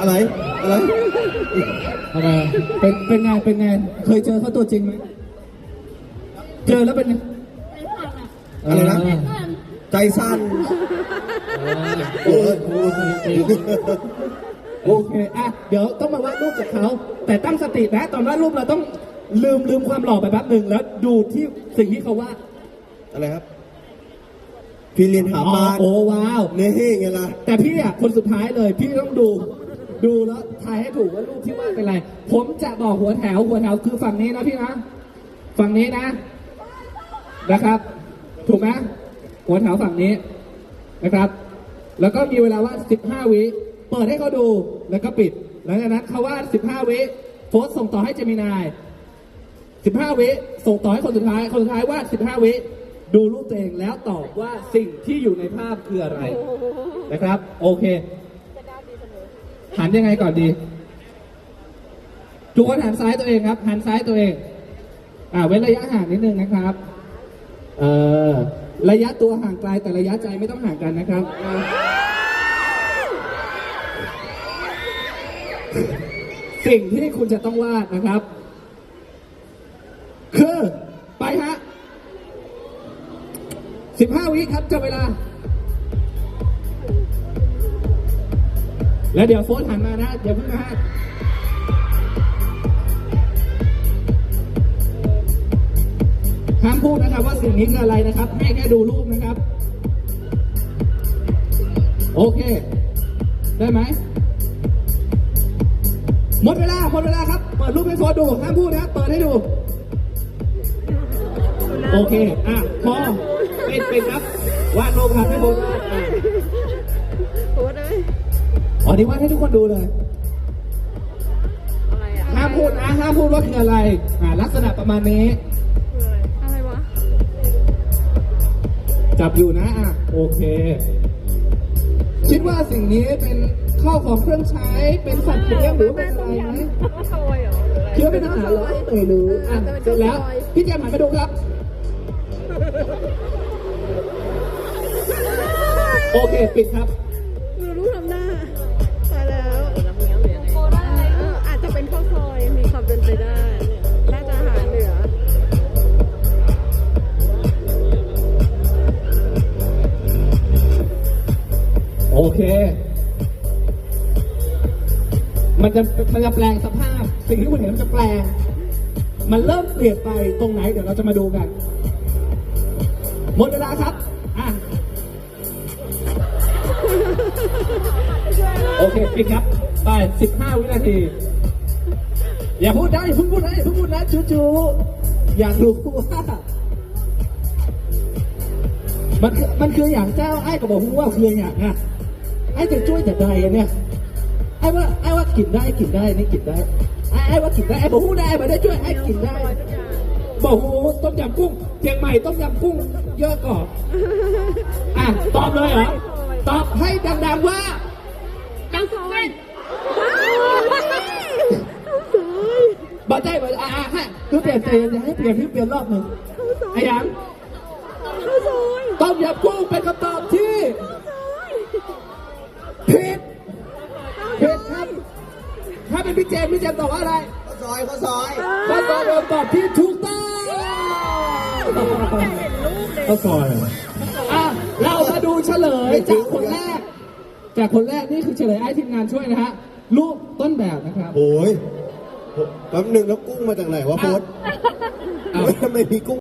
อะไรอะไรทำไมเป็นเป็นไงเป็นไงเคยเจอเขาตัวจริงไหมเจอแล้วเป็นไงอะไรนะใจสั้นโอ้ยโอ้ยโอเคอะเดี๋ยวต้องมาวาดรูปจากเขาแต่ตั้งสตินะ ตอนวาดรูปเราต้องลืมลืมความหล่อไปแป๊บหนึ่งแล้วดูที่สิ่งที่เขาวาดอะไรครับพี่เรียนถามมาโอ้ว้าวเนี่ยไงล่ะแต่พี่อะคนสุดท้ายเลย พี่ต้องดู ดูแล้วทายให้ถูกว่ารูปที่วาดเป็นอะไร ผมจะบอกหัวแถวหัวแถวคือฝั่งนี้นะพี่นะ ฝั่งนี้นะ นะครับ ถูกไหมหัวแถวฝั่งนี้นะครับ แล้วก็มีเวลาว่า 15 วิ เปิดให้เขาดูแล้วก็ปิด หลังจากนั้นเขาวาด 15 วิโฟสส่งต่อให้เจมินาย 15 วิ ส่งต่อให้คนสุดท้าย คนสุดท้ายวาด 15 วิ ดูรูปตัวเองแล้วตอบว่าสิ่งที่อยู่ในภาพคืออะไรนะครับ โอเค หันยังไงก่อนดี ทุกคนหันซ้ายตัวเองครับ หันซ้ายตัวเอง อ่าเว้นระยะห่างนิดนึงนะครับ เอ่อระยะตัวห่างไกลแต่ระยะใจไม่ต้องห่างกันนะครับ สิ่งที่คุณจะต้องวาดนะครับ คือ ไปฮะสิบห้าวิครับจะเวลา แล้วเดี๋ยวโฟนหันมานะเดี๋ยวเพิ่งนะฮะห้ามพูดนะครับว่าสิ่งนี้คืออะไรนะครับให้แค่ดูรูปนะครับ โอเค ได้ไหมหมดเวลาหมดเวลาครับ เปิดรูปให้โฟนดูห้ามพูดนะครับเปิดให้ดู โอเค อะพอเปิดปิดครับวาดรูปครับให้โฟน อ๋อนี่วาดให้ทุกคนดูเลยอะไรอะห้ามพูดนะห้ามพูดว่าคืออะไรอ่าลักษณะประมาณนี้คืออะไรอะไรวะ จับอยู่นะอะโอเค คิดว่าสิ่งนี้เป็นข้าวของเครื่องใช้เป็นสัตว์เลี้ยงหรือเป็นอะไรไหมข้าวซอยเหรอคิดว่าเป็นอาหารเหรอไม่รู้อะเสร็จแล้วพี่เจมส์หันมาดูครับ โอเค ปิดครับ โอเค มันจะมันจะแปลงสภาพ สิ่งที่คุณเห็นมันจะแปลง มันเริ่มเปลี่ยนไปตรงไหนเดี๋ยวเราจะมาดูกันหมดเวลาครับ อะ โอเคปิดครับ ไป 15 วินาที อย่าพูดได้พิ่งพูดนะอย่าเพิ่งพูดนะจูจูอยากรู้ว่ามันคือมันคืออย่างเจ้าไอ้ก็บอกว่าคืออย่างนะ ไอ้จะช่วยแต่ใดอะเนี่ยไอ้ว่าไอ้ว่ากินได้กินได้นี่กินได้ไอ้ไอ้ว่ากินได้ไอ้บอกพูดได้ไอ้บอกได้ช่วยไอ้กินได้บอกโอ้ต้มยำกุ้งเชียงใหม่ต้มยำกุ้งเยอะก่อนอะตอบเลยเหรอตอบให้ดังๆว่าข้าวซอยบอใจบออะอะให้คือเปลี่ยนเปลี่ยนให้เปลี่ยนพี่เปลี่ยนรอบหนึ่งไอ้ยังข้าวซอยต้มยำกุ้งเป็นคำตอบ เป็นพี่เจมส์พี่เจมส์ตอบว่าอะไรข้าวซอยข้าวซอยข้อสอบเป็นคำตอบที่ถูกต้องข้าวซอย อะเรามาดูเฉลยจากคนแรก จากคนแรกนี่คือเฉลยไอ้ทีมงานช่วยนะฮะรูปต้นแบบนะครับ โอ้ยแป๊บหนึงแล้วกุ้งมาจากไหนวะโพสอ้าวทำไมมีกุ้ง